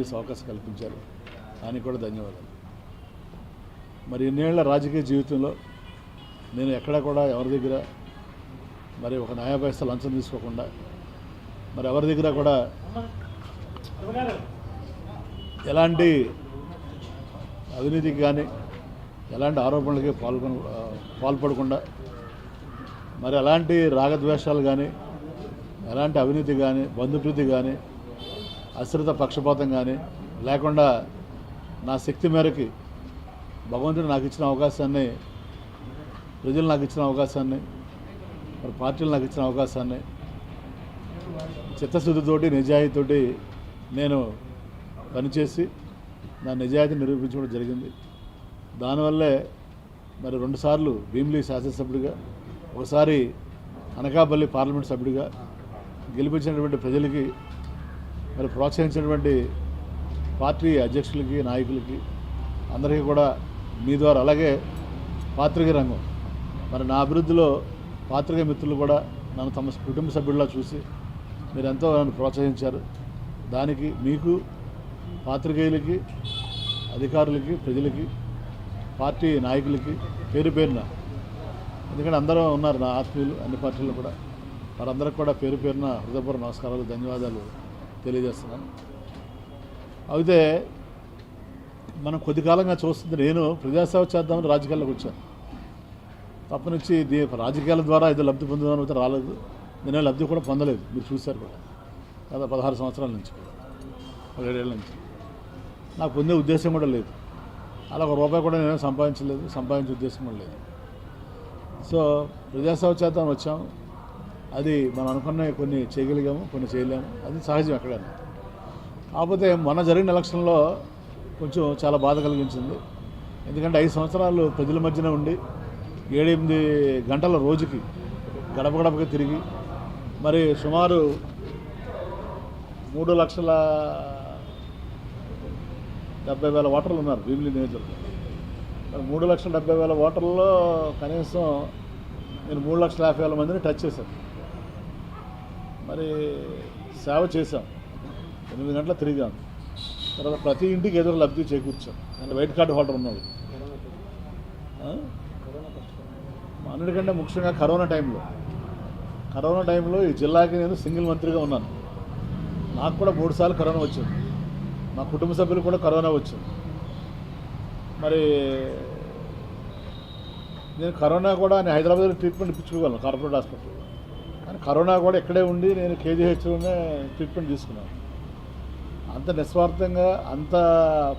చేసే అవకాశం కల్పించారు. దానికి కూడా ధన్యవాదాలు. మరి ఇన్నేళ్ళ రాజకీయ జీవితంలో నేను ఎక్కడ కూడా ఎవరి దగ్గర మరి ఒక న్యాయ లంచం తీసుకోకుండా మరి ఎవరి దగ్గర కూడా ఎలాంటి అవినీతికి కానీ ఎలాంటి ఆరోపణలకి పాల్గొన పాల్పడకుండా మరి ఎలాంటి రాగద్వేషాలు కానీ ఎలాంటి అవినీతి కానీ బంధుప్రీతి కానీ అశ్రిత పక్షపాతం కానీ లేకుండా నా శక్తి మేరకి భగవంతుడు నాకు ఇచ్చిన అవకాశాన్ని ప్రజలు నాకు ఇచ్చిన అవకాశాన్ని మరి పార్టీలు నాకు ఇచ్చిన అవకాశాన్ని చిత్తశుద్ధితోటి నిజాయితీతోటి నేను పనిచేసి నా నిజాయితీ నిరూపించడం జరిగింది. దానివల్లే మరి రెండుసార్లు భీమిలి శాసనసభ్యుడిగా ఒకసారి అనకాపల్లి పార్లమెంట్ సభ్యుడిగా గెలిపించినటువంటి ప్రజలకి మరి ప్రోత్సహించినటువంటి పార్టీ అధ్యక్షులకి నాయకులకి అందరికీ కూడా మీ ద్వారా అలాగే పాత్రిక రంగం. మరి నా అభివృద్ధిలో పాత్రిక మిత్రులు కూడా నన్ను తమ కుటుంబ సభ్యుల్లా చూసి మీరు ఎంతో నన్ను ప్రోత్సహించారు. దానికి మీకు పాత్రికేయులకి అధికారులకి ప్రజలకి పార్టీ నాయకులకి పేరు పేరున ఎందుకంటే అందరూ ఉన్నారు నా ఆత్మీయులు అన్ని పార్టీలు కూడా. వారందరికి కూడా పేరు పేరున హృదయపూర్వ నమస్కారాలు ధన్యవాదాలు. తెలియజేస్తున్నాను అయితే మనం కొద్ది కాలంగా చూస్తుంది నేను ప్రజాసేవ చేద్దామని రాజకీయాల్లోకి వచ్చాను. తప్పనుంచి దీ రాజకీయాల ద్వారా ఏదో లబ్ధి పొందుదామని అయితే రాలేదు. నేను లబ్ధి కూడా పొందలేదు. మీరు చూశారు కూడా. కదా పదహారు సంవత్సరాల నుంచి కూడా. పదిహేడేళ్ళ నుంచి. నాకు పొందే ఉద్దేశం కూడా లేదు. అలా ఒక రూపాయి కూడా నేను సంపాదించలేదు. సంపాదించే ఉద్దేశం కూడా లేదు. సో ప్రజాసేవ చేద్దామని వచ్చాం. అది మనం అనుకున్న కొన్ని చేయగలిగాము కొన్ని చేయలేము. అది సహజం ఎక్కడ కాకపోతే మొన్న జరిగిన ఎలక్షన్లో కొంచెం చాలా బాధ కలిగించింది. ఎందుకంటే ఐదు సంవత్సరాలు ప్రజల మధ్యన ఉండి ఏడెనిమిది గంటల రోజుకి గడప గడపగా తిరిగి మరి సుమారు మూడు లక్షల డెబ్బై వేల ఓటర్లు ఉన్నారు భీమిలి నియోజకవర్గం మరి మూడు లక్షల డెబ్బై వేల ఓటర్లలో కనీసం నేను మూడు లక్షల యాభై వేల మందిని టచ్ చేశాను. మరి సేవ చేశాం. ఎనిమిది గంటల తిరిగాం. తర్వాత ప్రతి ఇంటికి ఎదురు లబ్ధి చేకూర్చాం. అంటే వైట్ కార్డు హోల్డర్ ఉన్నాడు. అన్నిటికంటే ముఖ్యంగా కరోనా టైంలో. కరోనా టైంలో ఈ జిల్లాకి నేను సింగిల్ మంత్రిగా ఉన్నాను. నాకు కూడా మూడు సార్లు కరోనా వచ్చింది. మా కుటుంబ సభ్యులు కూడా కరోనా వచ్చింది. మరి నేను కరోనా కూడా నేను హైదరాబాద్లో ట్రీట్మెంట్ ఇప్పించుకోగలను కార్పొరేట్ హాస్పిటల్లో కరోనా కూడా ఇక్కడే ఉండి నేను కేజీహెచ్లోనే ట్రీట్మెంట్ తీసుకున్నాను. అంత నిస్వార్థంగా అంత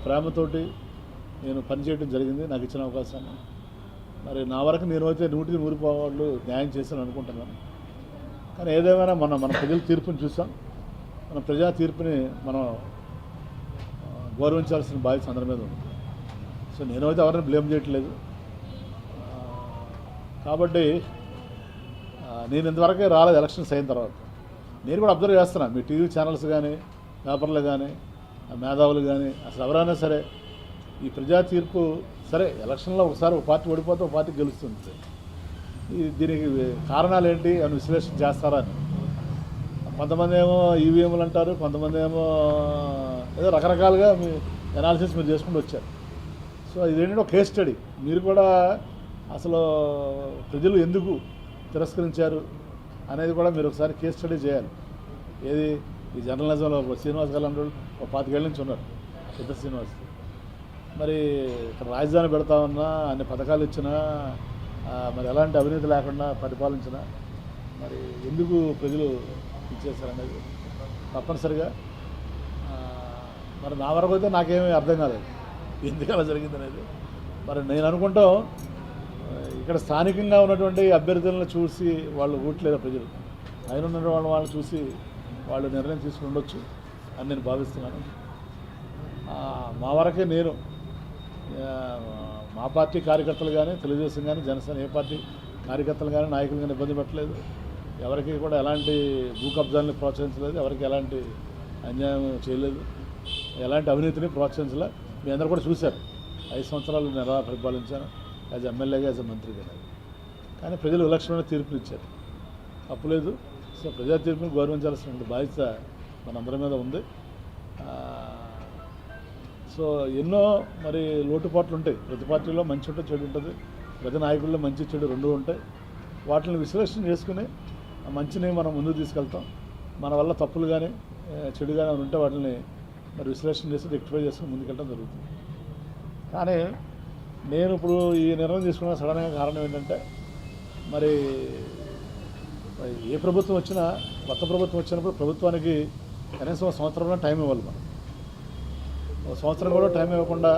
ప్రేమతోటి నేను పనిచేయడం జరిగింది. నాకు ఇచ్చిన అవకాశాన్ని. మరి నా వరకు నేను అయితే నూటికి నూరు న్యాయం చేశాను అనుకుంటున్నాను. కానీ ఏదేమైనా మనం మన ప్రజల తీర్పుని చూసాం. మన ప్రజా తీర్పుని మనం గౌరవించాల్సిన బాధ్యత అందరి మీద ఉంది. సో నేనైతే ఎవరిని బ్లేమ్ చేయట్లేదు. కాబట్టి నేను ఇంతవరకే రాలేదు ఎలక్షన్స్ అయిన తర్వాత. నేను కూడా అబ్జర్వ్ చేస్తున్నాను మీ టీవీ ఛానల్స్ కానీ పేపర్లు కానీ ఆ మేధావులు కానీ అసలు ఎవరైనా సరే ఈ ప్రజా తీర్పు సరే ఎలక్షన్లో ఒకసారి ఒక పార్టీ ఓడిపోతే ఒక పార్టీ గెలుస్తుంది. దీనికి కారణాలు ఏంటి అని విశ్లేషణ చేస్తారా అని. కొంతమంది ఏమో ఈవీఎంలు అంటారు కొంతమంది ఏమో ఏదో రకరకాలుగా మీ ఎనాలిసిస్ మీరు చేసుకుంటూ వచ్చారు. సో ఇదేంటంటే ఒక కేస్ స్టడీ మీరు కూడా అసలు ప్రజలు ఎందుకు తిరస్కరించారు అనేది కూడా మీరు ఒకసారి కేస్ స్టడీ చేయాలి. ఏది? ఈ జర్నలిజంలో ఒక శ్రీనివాస్ గారు అంటే ఒక పాతికేళ్ళ నుంచి ఉన్నారు పెద్ద శ్రీనివాస్. మరి ఇక్కడ రాజధాని పెడతా ఉన్నా అన్ని పథకాలు ఇచ్చినా మరి ఎలాంటి అవినీతి లేకుండా పరిపాలించినా మరి ఎందుకు ప్రజలు ఇచ్చేసారనేది తప్పనిసరిగా మరి నా వరకు అయితే నాకేమీ అర్థం కాలేదు. ఎందుకు అలా జరిగింది అనేది మరి నేను అనుకుంటాం ఇక్కడ స్థానికంగా ఉన్నటువంటి అభ్యర్థులను చూసి వాళ్ళు ఓట్లేదు ప్రజలు? ఆయన ఉన్న వాళ్ళు వాళ్ళని చూసి వాళ్ళు నిర్ణయం తీసుకుని ఉండొచ్చు అని నేను భావిస్తున్నాను. మా వరకే నేను మా పార్టీ కార్యకర్తలు కానీ తెలుగుదేశం కానీ జనసేన ఏ పార్టీ కార్యకర్తలు కానీ నాయకులు కానీ ఇబ్బంది పెట్టలేదు. ఎవరికి కూడా ఎలాంటి భూకబ్జాలని ప్రోత్సహించలేదు. ఎవరికి ఎలాంటి అన్యాయం చేయలేదు. ఎలాంటి అవినీతిని ప్రోత్సహించలే. మీ అందరూ కూడా చూశారు. ఐదు సంవత్సరాలు నేను ఎలా పరిపాలించాను. యాజ్ ఎమ్మెల్యేగా యాజ్ మంత్రిగా కానీ ప్రజలు విలక్షణమైన తీర్పులు ఇచ్చారు. తప్పులేదు సో ప్రజా తీర్పును గౌరవించాల్సిన బాధ్యత మనందరి మీద ఉంది. సో ఎన్నో మరి లోటుపాట్లు ఉంటాయి. ప్రతి పార్టీలో మంచి ఉంటే చెడు ఉంటుంది. ప్రతి నాయకుల్లో మంచి చెడు రెండు ఉంటాయి. వాటిని విశ్లేషణ చేసుకుని మంచిని మనం ముందుకు తీసుకెళ్తాం. మన వల్ల తప్పులు కానీ చెడు కానీ ఉంటే వాటిని మరి విశ్లేషణ చేసి రెక్టిఫై చేసుకుని ముందుకెళ్ళడం జరుగుతుంది. కానీ నేను ఇప్పుడు ఈ నిర్ణయం తీసుకున్న సడన్గా కారణం ఏంటంటే మరి ఏ ప్రభుత్వం వచ్చినా కొత్త ప్రభుత్వం వచ్చినప్పుడు ప్రభుత్వానికి కనీసం ఒక సంవత్సరంలో టైం ఇవ్వాలి మనం. ఒక సంవత్సరం కూడా టైం ఇవ్వకుండా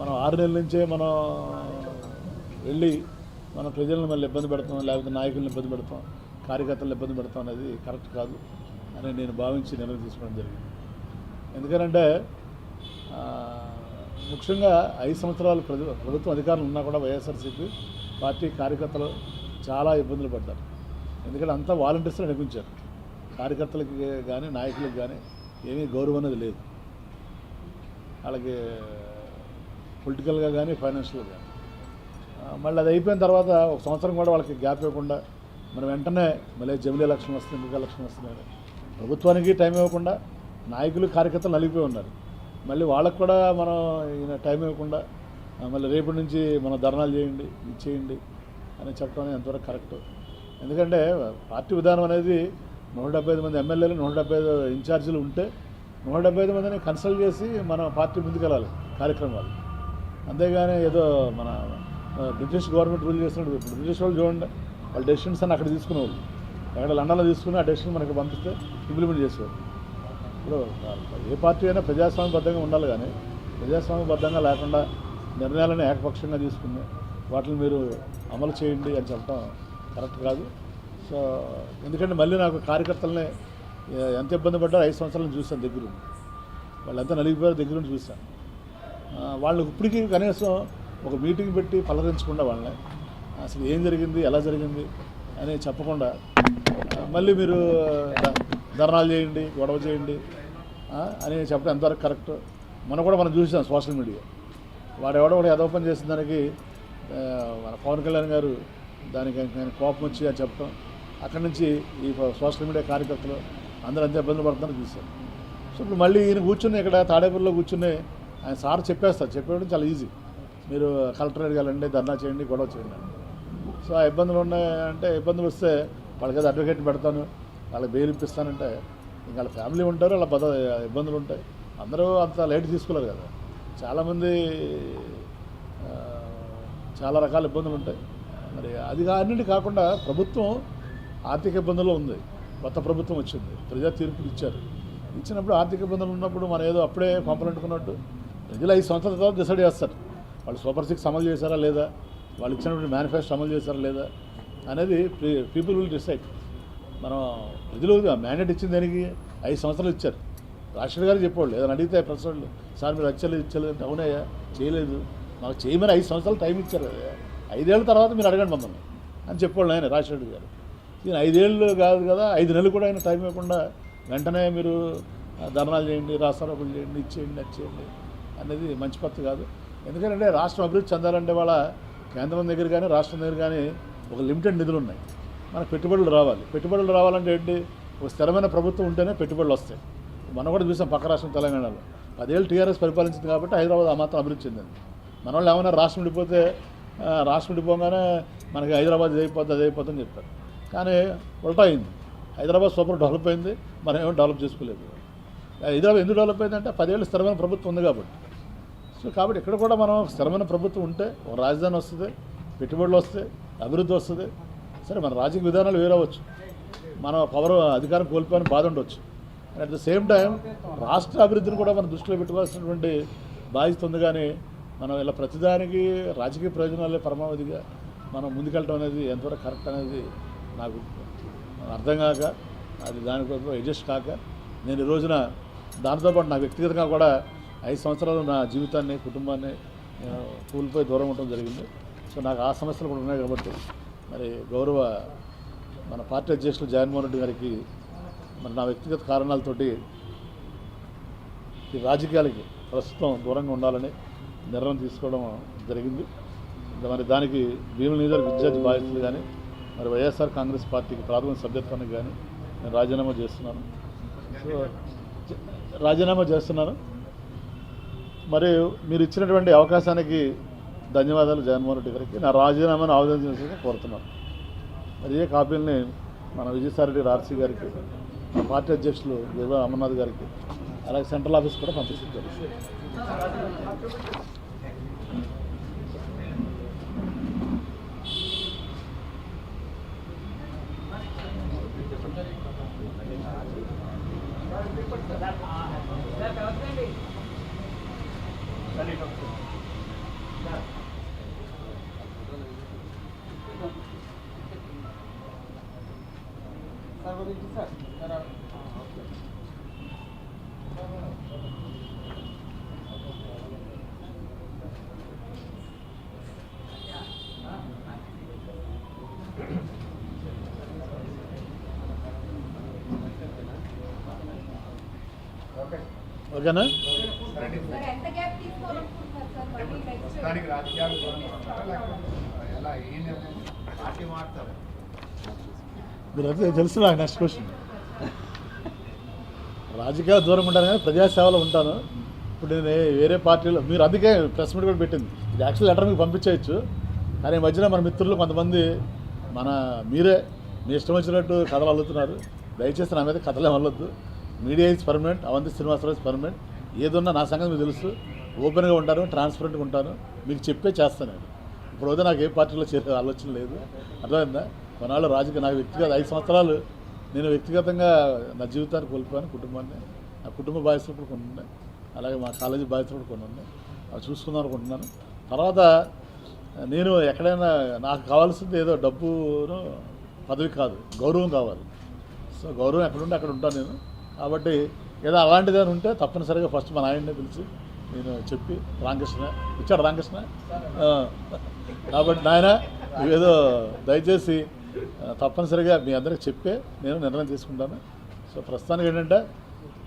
మనం ఆరు నెలల నుంచే మనం వెళ్ళి మన ప్రజలను మళ్ళీ ఇబ్బంది పెడతాం లేకపోతే నాయకులను ఇబ్బంది పెడతాం కార్యకర్తలను ఇబ్బంది పెడతాం అనేది కరెక్ట్ కాదు అని నేను భావించి నిర్ణయం తీసుకోవడం జరిగింది. ఎందుకంటే ముఖ్యంగా ఐదు సంవత్సరాలు ప్రజ ప్రభుత్వం అధికారులు ఉన్నా కూడా వైఎస్ఆర్సీపీ పార్టీ కార్యకర్తలు చాలా ఇబ్బందులు పడ్డారు. ఎందుకంటే అంతా వాలంటీర్స్లో నడిపించారు. కార్యకర్తలకి కానీ నాయకులకు కానీ ఏమీ గౌరవం అనేది లేదు. వాళ్ళకి పొలిటికల్గా కానీ ఫైనాన్షియల్గా కానీ మళ్ళీ అది అయిపోయిన తర్వాత ఒక సంవత్సరం కూడా వాళ్ళకి గ్యాప్ ఇవ్వకుండా మనం వెంటనే మళ్ళీ జమిలీ ఎలక్షన్ వస్తుంది ఎంపిక ఎలక్షన్ వస్తున్నాయి ప్రభుత్వానికి టైం ఇవ్వకుండా నాయకులు కార్యకర్తలు నలిగిపోయి ఉన్నారు. మళ్ళీ వాళ్ళకు కూడా మనం ఈయన టైం ఇవ్వకుండా మళ్ళీ రేపటి నుంచి మనం ధర్నాలు చేయండి ఇది చేయండి అని చెప్పడం అనేది ఎంతవరకు కరెక్ట్. ఎందుకంటే పార్టీ విధానం అనేది నూట డెబ్బై ఐదు మంది ఎమ్మెల్యేలు నూట డెబ్బై ఐదు ఇన్ఛార్జీలు ఉంటే నూట డెబ్బై ఐదు మందిని కన్సల్ట్ చేసి మనం పార్టీ ముందుకెళ్ళాలి కార్యక్రమాలు. అంతేగాని ఏదో మన బ్రిటిష్ గవర్నమెంట్ రూల్ చేస్తున్నట్టు ఇప్పుడు బ్రిటిష్ వాళ్ళు చూడండి వాళ్ళ డెసిషన్స్ అని అక్కడ తీసుకునేవాళ్ళు. ఎక్కడ లండన్లో తీసుకుని ఆ డెసిషన్ మనకి పంపిస్తే ఇంప్లిమెంట్ చేసేవాళ్ళు. ఇప్పుడు ఏ పార్టీ అయినా ప్రజాస్వామ్యబద్ధంగా ఉండాలి కానీ ప్రజాస్వామ్యబద్ధంగా లేకుండా నిర్ణయాలను ఏకపక్షంగా తీసుకుని వాటిని మీరు అమలు చేయండి అని చెప్పడం కరెక్ట్ కాదు. సో ఎందుకంటే మళ్ళీ నాకు కార్యకర్తలనే ఎంత ఇబ్బంది పడ్డారో ఐదు సంవత్సరాలను చూశాను దగ్గరుండి వాళ్ళు ఎంత నలిగిపోయారో దగ్గరుండి చూశాను. వాళ్ళకి వాళ్ళు ఇప్పటికీ కనీసం ఒక మీటింగ్ పెట్టి పలకరించకుండా వాళ్ళని అసలు ఏం జరిగింది? ఎలా జరిగింది? అని చెప్పకుండా మళ్ళీ మీరు ధర్నాలు చేయండి గొడవ చేయండి. అని చెప్పడం ఎంతవరకు కరెక్ట్? మనం కూడా మనం చూసాం సోషల్ మీడియా. వాడెవడో కూడా ఒకటి యథోపం చేసిన దానికి మన పవన్ కళ్యాణ్ గారు దానికి ఆయన కోపం వచ్చి అని చెప్పడం. అక్కడి నుంచి ఈ సోషల్ మీడియా కార్యకర్తలు అందరూ అంతే ఇబ్బందులు పడుతున్నారని చూశారు. సో ఇప్పుడు మళ్ళీ ఈయన కూర్చుని ఇక్కడ తాడేపల్లిలో కూర్చుని ఆయన సార్ చెప్పేస్తారు. చెప్పేయడం చాలా ఈజీ. మీరు కలెక్టరేట్ వెళ్ళండి ధర్నా చేయండి గొడవ చేయండి. సో ఆ ఇబ్బందులు ఉన్నాయంటే ఇబ్బందులు వస్తే వాళ్ళకి అడ్వకేట్ పెడతాను. వాళ్ళకి బెయిల్ ఇప్పిస్తానంటే ఇంకా వాళ్ళ ఫ్యామిలీ ఉంటారు వాళ్ళ పద ఇబ్బందులు ఉంటాయి. అందరూ అంత లైట్ తీసుకోలేరు కదా. చాలామంది చాలా రకాల ఇబ్బందులు ఉంటాయి. మరి అది అన్నిటి కాకుండా ప్రభుత్వం ఆర్థిక ఇబ్బందులు ఉంది. కొత్త ప్రభుత్వం వచ్చింది. ప్రజా తీర్పులు ఇచ్చారు. ఇచ్చినప్పుడు ఆర్థిక ఇబ్బందులు ఉన్నప్పుడు మనం ఏదో అప్పుడే పంపలంటుకున్నట్టు ప్రజలు ఐదు సంవత్సరాల తర్వాత డిసైడ్ చేస్తారు. వాళ్ళు సూపర్ సిక్స్ అమలు చేశారా లేదా? వాళ్ళు ఇచ్చినటువంటి మేనిఫెస్టో అమలు చేశారా లేదా? అనేది పీపుల్ విల్ డిసైడ్. మనం ప్రజలు మ్యాండేట్ ఇచ్చింది దానికి? ఐదు సంవత్సరాలు ఇచ్చారు. రాష్ట్ర గారు చెప్పాడు ఏదైనా అడిగితే ప్రెస్ సార్ మీరు వచ్చలేదు ఇచ్చలేదు అంటే అవునయ్యా చేయలేదు. మాకు చేయమని ఐదు సంవత్సరాలు టైం ఇచ్చారు కదా. ఐదేళ్ళ తర్వాత మీరు అడగండి మమ్మల్ని అని చెప్పాడు ఆయన రాజశేఖర్ గారు. ఈయన ఐదేళ్ళు కాదు కదా ఐదు నెలలు కూడా ఆయన టైం ఇవ్వకుండా వెంటనే మీరు ధర్నాలు చేయండి రాస్తారోకులు చేయండి ఇచ్చేయండి అది చేయండి అనేది మంచి పద్ధతి కాదు. ఎందుకంటే రాష్ట్రం అభివృద్ధి చెందాలంటే వాళ్ళ కేంద్రం దగ్గర కానీ రాష్ట్రం దగ్గర కానీ ఒక లిమిటెడ్ నిధులు ఉన్నాయి. మనకు పెట్టుబడులు రావాలి. పెట్టుబడులు రావాలంటే ఏంటి? ఒక స్థిరమైన ప్రభుత్వం ఉంటేనే పెట్టుబడులు వస్తాయి. మనం కూడా చూసాం పక్క రాష్ట్రం తెలంగాణలో. పదేళ్ళు టీఆర్ఎస్ పరిపాలించింది కాబట్టి హైదరాబాద్ ఆ మాత్రం అభివృద్ధి చెందింది. మన వాళ్ళు ఏమైనా రాష్ట్రం విడిపోతే రాష్ట్రం విడిపోగానే మనకి హైదరాబాద్ ఇది అయిపోతుంది అది అయిపోతుంది అని చెప్పారు. కానీ ఉల్టా అయింది. హైదరాబాద్ సూపర్ డెవలప్ అయింది. మనం ఏమో డెవలప్ చేసుకోలేదు. హైదరాబాద్ ఎందుకు డెవలప్ అయిందంటే పదేళ్ళు స్థిరమైన ప్రభుత్వం ఉంది కాబట్టి. సో కాబట్టి ఇక్కడ కూడా మనం స్థిరమైన ప్రభుత్వం ఉంటే ఒక రాజధాని వస్తుంది పెట్టుబడులు వస్తాయి అభివృద్ధి వస్తుంది. సరే మన రాజకీయ విధానాలు వేరవచ్చు మనం పవర్ అధికారం కోల్పోయిన బాధ ఉండొచ్చు. అట్ ద సేమ్ టైం రాష్ట్ర అభివృద్ధిని కూడా మనం దృష్టిలో పెట్టుకోవాల్సినటువంటి బాధ్యత ఉంది కానీ మనం ఇలా ప్రతిదానికి రాజకీయ ప్రయోజనాలే పరమావధిగా మనం ముందుకెళ్ళడం అనేది ఎంతవరకు కరెక్ట్ అనేది నాకు అర్థం కాక అది దానికోసం అడ్జస్ట్ కాక నేను ఈ రోజున దాంతోపాటు నా వ్యక్తిగతంగా కూడా ఐదు సంవత్సరాలు నా జీవితాన్ని కుటుంబాన్ని కూలిపోయి దూరం ఉండటం జరిగింది. సో నాకు ఆ సమస్యలు కూడా ఉన్నాయి కాబట్టి మరి గౌరవ మన పార్టీ అధ్యక్షులు జగన్మోహన్ రెడ్డి గారికి మరి నా వ్యక్తిగత కారణాలతోటి ఈ రాజకీయాలకి ప్రస్తుతం దూరంగా ఉండాలని నిర్ణయం తీసుకోవడం జరిగింది. ఇంకా మరి దానికి భీముల నియోజకవర్గ విద్యార్థి బాధ్యతలు కానీ మరి వైఎస్ఆర్ కాంగ్రెస్ పార్టీకి ప్రాథమిక సభ్యత్వానికి కానీ నేను రాజీనామా చేస్తున్నాను. సో రాజీనామా చేస్తున్నాను. మరియు మీరు ఇచ్చినటువంటి అవకాశానికి ధన్యవాదాలు జగన్మోహన్ రెడ్డి గారికి. నా రాజీనామాను ఆవేదన చేసి కోరుతున్నాను. మరి ఏ కాపీలని మన విజయసాయిరెడ్డి ఆర్సీ గారికి మా పార్టీ అధ్యక్షులు దేవ అమర్నాథ్ గారికి అలాగే సెంట్రల్ ఆఫీస్ కూడా పంపించారు ఓకేనా సార్ ఎంత గ్యాప్ తీసుకోవాలనుకుంటున్నారు సార్ మళ్ళీ నెక్స్ట్ ప్రస్తుతానికి రాజకీయాలు దూరంగా లేకపోతే ఎలా ఏ నిర్ణయం పార్టీ మారుతారు మీరు అదే తెలుసు నాకు నెక్స్ట్ క్వశ్చన్ రాజకీయాలు దూరం ఉంటాను కానీ ప్రజాసేవలో ఉంటాను. ఇప్పుడు నేను వేరే పార్టీలో మీరు అందుకే ప్రెస్ మీట్ కూడా పెట్టింది. ఇది యాక్చువల్ లెటర్ మీకు పంపించేయచ్చు. కానీ ఈ మధ్యన మన మిత్రులు కొంతమంది మన మీరే మీ ఇష్టం వచ్చినట్టు కథలు అల్లుతున్నారు. దయచేసి నా మీద కథలే అల్లొద్దు. Media is permanent Avanthi Srinivasarao is permanent ఏదున్నా నా సంగతి మీకు తెలుసు. ఓపెన్గా ఉంటాను ట్రాన్స్పరెంట్గా ఉంటాను. మీకు చెప్పే చేస్తాను నేను. ఇప్పుడు నాకు ఏ పార్టీలో చేరే ఆలోచన లేదు. అర్థమైందా? కొన్నాళ్ళు రాజకీయ నాకు వ్యక్తిగత ఐదు సంవత్సరాలు నేను వ్యక్తిగతంగా నా జీవితాన్ని కోల్పోయాను కుటుంబాన్ని. నా కుటుంబ బాధ్యతలు కూడా కొన్ని ఉన్నాయి. అలాగే మా కాలేజీ బాధ్యతలు కూడా కొన్ని ఉన్నాయి. అవి చూసుకుందాం అనుకుంటున్నాను. తర్వాత నేను ఎక్కడైనా నాకు కావాల్సింది ఏదో డబ్బును పదవి కాదు గౌరవం కావాలి. సో గౌరవం ఎక్కడుంటే అక్కడ ఉంటాను నేను. కాబట్టి ఏదో అలాంటిది అని ఉంటే తప్పనిసరిగా ఫస్ట్ మా నాయన్ని పిలిచి నేను చెప్పి రామకృష్ణ ఇచ్చాడు రామకృష్ణ. కాబట్టి నాయన ఏదో దయచేసి తప్పనిసరిగా మీ అందరికి చెప్పే నేను నిర్ణయం తీసుకుంటాను. సో ప్రస్తుతానికి ఏంటంటే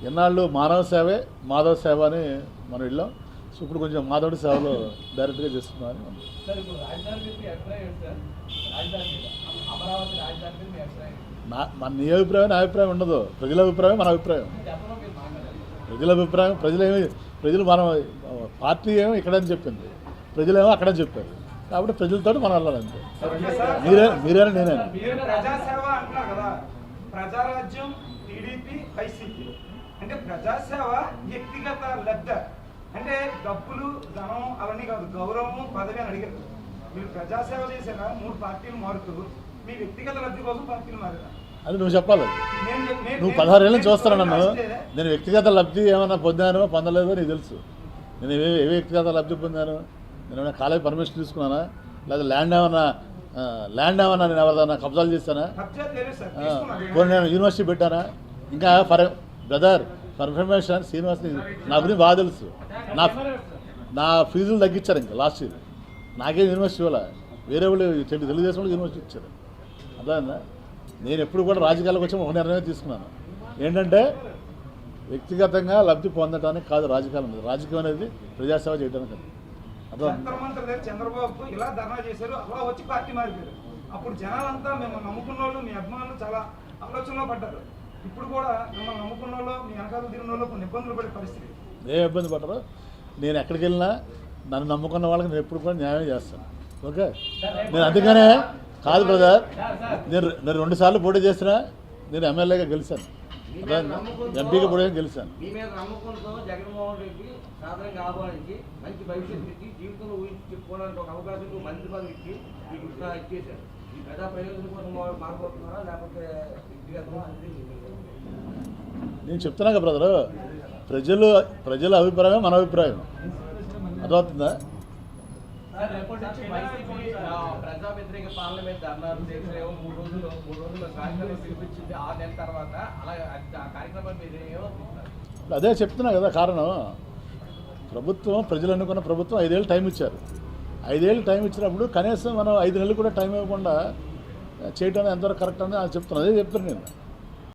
ఎన్నాళ్ళు మానవ సేవే మాధవ సేవ అని మనం వెళ్ళాం సో ఇప్పుడు కొంచెం మాధవుడి సేవలో డైరెక్ట్గా చేస్తున్నామని? నా మన నీ అభిప్రాయం నా అభిప్రాయం ఉండదు. ప్రజల అభిప్రాయం మన అభిప్రాయం. ప్రజల అభిప్రాయం ప్రజలేమి ప్రజలు మనం పార్టీ ఏమో ఇక్కడని చెప్పింది. ప్రజలేమో అక్కడని చెప్పారు. కాబట్టి ప్రజలతో మనం వెళ్ళాలంతే. మీరే మీరేనా మీరు ప్రజారాజ్యం టీడీపీ వైసీపీ. అంటే ప్రజాసేవ వ్యక్తిగత లబ్ధ. అంటే డబ్బులు ధనం అవన్నీ కాదు గౌరవం పదవి అని అడిగారు. మీరు ప్రజాసేవ చేశారా? మూడు పార్టీలు మారుతూ మీ వ్యక్తిగత లబ్ధి కోసం పార్టీలు మారారా? అది నువ్వు చెప్పాలి. నేను చెప్- నేను- నువ్వు నేను- పదహారు ఏళ్ళు నేను చూస్తాను నన్ను నేను వ్యక్తిగత లబ్ధి ఏమైనా పొందానో పొందలేదో నీకు తెలుసు. నేను ఏ ఏ వ్యక్తిగత లబ్ధి పొందాను? నేను ఏమైనా కాలేజ్ పర్మిషన్ తీసుకున్నానా? లేదా ల్యాండ్ ఏమైనా ఆ, ల్యాండ్ ఏమైనా నేను ఎవరిదైనా కబ్జాలు చేస్తానా. పోనీ నేను యూనివర్సిటీ పెట్టానా? ఇంకా for brother for information Srinivas నా గురించి బాగా తెలుసు. నా నా ఫీజులు తగ్గించారు ఇంకా లాస్ట్ ఇయర్. నాకేం యూనివర్సిటీ ఇవ్వాల? వేరే వాళ్ళు తెలు- తెలుగుదేశం వాళ్ళు యూనివర్సిటీ ఇచ్చారు. అర్థమైందా? నేను ఎప్పుడు కూడా రాజకీయాలకు వచ్చి ఒక నిర్ణయం తీసుకున్నాను. ఏంటంటే వ్యక్తిగతంగా లబ్ధి పొందడానికి కాదు రాజకీయాలు రాజకీయం అనేది ప్రజాసేవ చేయడానికి అది అర్థం జంతర్ మంత్ర దగ్గర చంద్రబాబు ఇలా ధర్నా చేశారు అలా వచ్చి పార్టీ మారిపోయారు. అప్పుడు జనాలంతా మేము నమ్ముకున్న వాళ్ళు మీ అభిమానులు చాలా ఆలోచనలో పడ్డారు. ఇప్పుడు కూడా మిమ్మల్ని నమ్ముకున్న వాళ్ళు మీ వెనకాల తిరిగిన వాళ్ళు కొన్ని ఇబ్బందులు పడే పరిస్థితి. ఏ ఇబ్బంది పడరు. నేను ఎక్కడికి వెళ్ళినా నన్ను నమ్ముకున్న వాళ్ళకి నేను ఎప్పుడు కూడా న్యాయం చేస్తాను. ఓకే? నేను అందుకనే కాదు బ్రదర్ నేను నేను రెండు సార్లు పోటీ చేసినా నేను ఎమ్మెల్యేగా గెలిచాను? ఎంపీగా చేసి గెలిచాను. మీ మీద నమ్మకంతో జగన్మోహన్ రెడ్డి సాధారణంగా ఆహ్వానించి మంచి భవిష్యత్తు ఇచ్చి జీవితంలో ఊహించి చెప్పుకోవడానికి ఒక అవకాశం ఇంకో మంత్రి పదవి ఇచ్చి మీకు ఇట్లా ఇచ్చేశారు. ఈ ప్రజా ప్రయోజనం కోసం లేకపోతే అనేది నేను చెప్తున్నా కదా బ్రదరు ప్రజలు ప్రజల అభిప్రాయం మన అభిప్రాయం. అర్థమవుతుందా సార్ రేపటి నుంచి వైసీపీ ఆ, ప్రజా వ్యతిరేక పార్లమెంట్ ధర్నాలు చేసేమో మూడు రోజులు మూడు రోజులు కార్యక్రమం పిలిపించింది. ఆరు నెలల తర్వాత అలా ఆ కార్యక్రమం మీరు అదే చెప్తున్నా కదా కారణం. ప్రభుత్వం ప్రజలు అనుకున్న ప్రభుత్వం ఐదేళ్ళు టైం ఇచ్చారు. ఐదేళ్ళు టైం ఇచ్చినప్పుడు కనీసం మనం ఐదు నెలలు కూడా టైం ఇవ్వకుండా చేయటం ఎంతవరకు కరెక్ట్ అని చెప్తున్నాను అదే చెప్తున్నాను నేను.